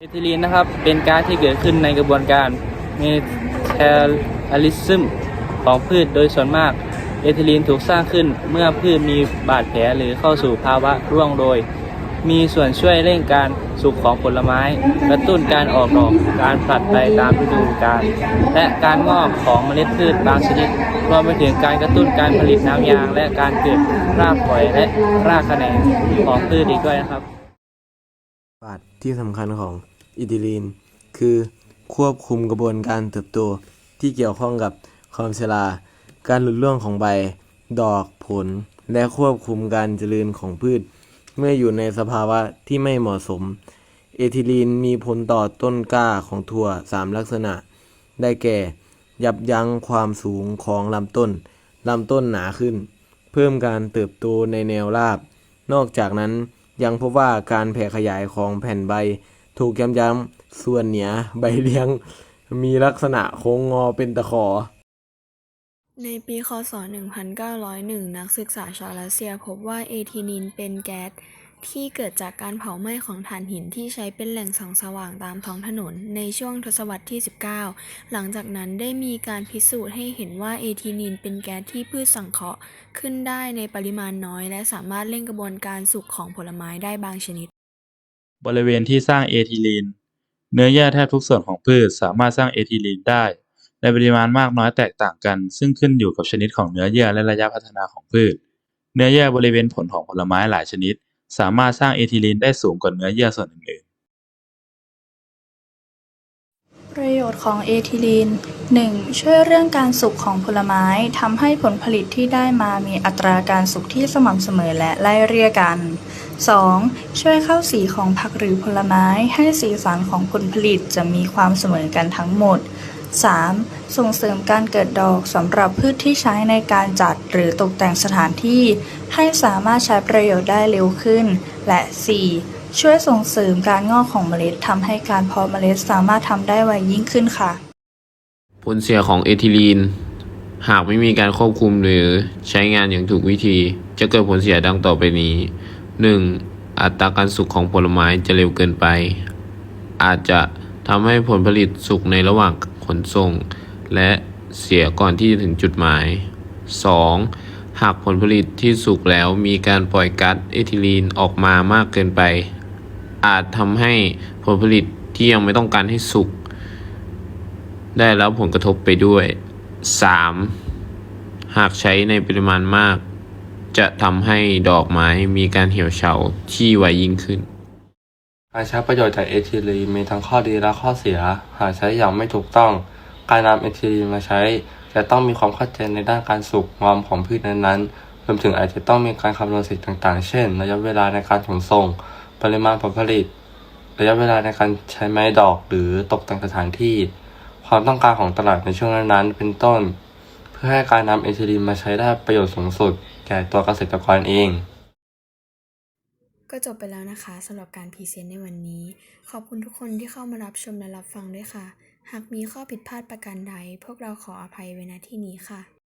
เอทิลีนนะครับเป็นก๊าซที่เกิดขึ้นในกระบวนการเมทาลิซึมของพืชโดยส่วนมาก เอทิลีนถูกสร้างขึ้นเมื่อพืชมีบาดแผลหรือเข้าสู่ภาวะร่วงโรยมีส่วนช่วยเร่งการสุกของผลไม้ กระตุ้นการออกดอกการผลัดใบตามฤดูกาลและการงอกของเมล็ดพืชบางชนิดรวมไปถึงการกระตุ้นการผลิตน้ำยาง และการเกิดรากฝอยและรากแขนงของพืชอีกด้วยนะครับบาท ที่สำคัญของอิทิลีน คือควบคุมกระบวนการเติบโตที่เกี่ยวข้องกับความชรา การหลุดร่วงของใบ ดอกผล และควบคุมการเจริญของพืช เมื่ออยู่ในสภาวะที่ไม่เหมาะสม เอทิลีนมีผลต่อต้นกล้าของถั่วสามลักษณะ ได้แก่ ยับยั้งความสูงของลำต้น ลำต้นหนาขึ้น เพิ่มการเติบโตในแนวราบ นอกจากนั้น ยังพบว่าการแผ่ขยายของแผ่นใบ ถูกย้ำย้ำๆส่วนเหนือใบเลี้ยง มีลักษณะโค้งงอเป็นตะขอ ในปี คศ 1901 นักศึกษาชาวรัสเซียพบว่าเอทิลีนเป็นแก๊ส ที่เกิดจากการเผาไหม้ของถ่านหินที่ใช้เป็นแหล่งส่องสว่างตามท้องถนนในช่วงทศวรรษที่ 19 หลังจากนั้นได้มีการพิสูจน์ให้เห็นว่าเอทิลีนเป็นแก๊สที่พืชสังเคราะห์ขึ้นได้ในปริมาณน้อย และสามารถเร่งกระบวนการสุกของผลไม้ได้บางชนิด บริเวณที่สร้างเอทิลีน เนื้อเยื่อแทบทุกส่วนของพืชสามารถสร้างเอทิลีนได้ ในปริมาณมากน้อยแตกต่างกัน ซึ่งขึ้นอยู่กับชนิดของเนื้อเยื่อและระยะพัฒนาของพืช เนื้อเยื่อบริเวณผลของผลไม้หลายชนิด สามารถสร้างเอทิลีนได้สูงกว่าเนื้อเยื่อส่วนอื่นๆประโยชน์ของเอทิลีน 1. ช่วยเรื่องการสุกของผลไม้ทำให้ผลผลิตที่ได้มามีอัตราการสุกที่สม่ำเสมอและไล่เรียกัน 2. ช่วยเข้าสีของผักหรือผลไม้ให้สีสันของผลผลิตจะมีความเสมอกันทั้งหมด 3. ส่งเสริมการเกิดดอกสำหรับพืชที่ใช้ในการจัดหรือตกแต่งสถานที่ ให้สามารถใช้ประโยชน์ได้เร็วขึ้น และ 4. ช่วยส่งเสริมการงอกของเมล็ดทำให้การเพาะเมล็ดสามารถทำได้ไวยิ่งขึ้นค่ะ ผลเสียของเอทิลีน หากไม่มีการควบคุมหรือใช้งานอย่างถูกวิธี จะเกิดผลเสียดังต่อไปนี้ 1. อัตราการสุกของผลไม้จะเร็วเกินไป อาจจะทำให้ผลผลิตสุกในระหว่าง ขนส่ง และเสียก่อนที่จะถึงจุดหมาย 2. หากผลผลิตที่สุกแล้วมีการปล่อยก๊าซเอทิลีนออกมามากเกินไป อาจทำให้ผลผลิตที่ยังไม่ต้องการให้สุก ได้รับผลกระทบไปด้วย 3. หากใช้ในปริมาณมาก จะทำให้ดอกไม้มีการเหี่ยวเฉาที่ไวยิ่งขึ้น การใช้ประโยชน์จากเอทิลีนมีทั้งข้อดีและข้อเสีย หากใช้อย่างไม่ถูกต้อง การนำเอทิลีนมาใช้ จะต้องมีความเข้าใจในด้านการสุกงอมของพืชนั้นๆ รวมถึงอาจจะต้องมีการคำนวณสิ่งต่างๆ เช่น ระยะเวลาในการขนส่ง ปริมาณผลผลิต ระยะเวลาในการใช้ไม้ดอกหรือตกแต่งสถานที่ ความต้องการของตลาดในช่วงนั้นๆ เป็นต้น เพื่อให้การนำเอทิลีนมาใช้ได้ประโยชน์สูงสุด แก่ตัวเกษตรกรเอง ก็จบไปแล้วนะคะสำหรับการพรีเซนต์ในวันนี้ ขอบคุณทุกคนที่เข้ามารับชมและรับฟังด้วยค่ะ หากมีข้อผิดพลาดประการใด พวกเราขออภัยไว้ณที่นี้ค่ะ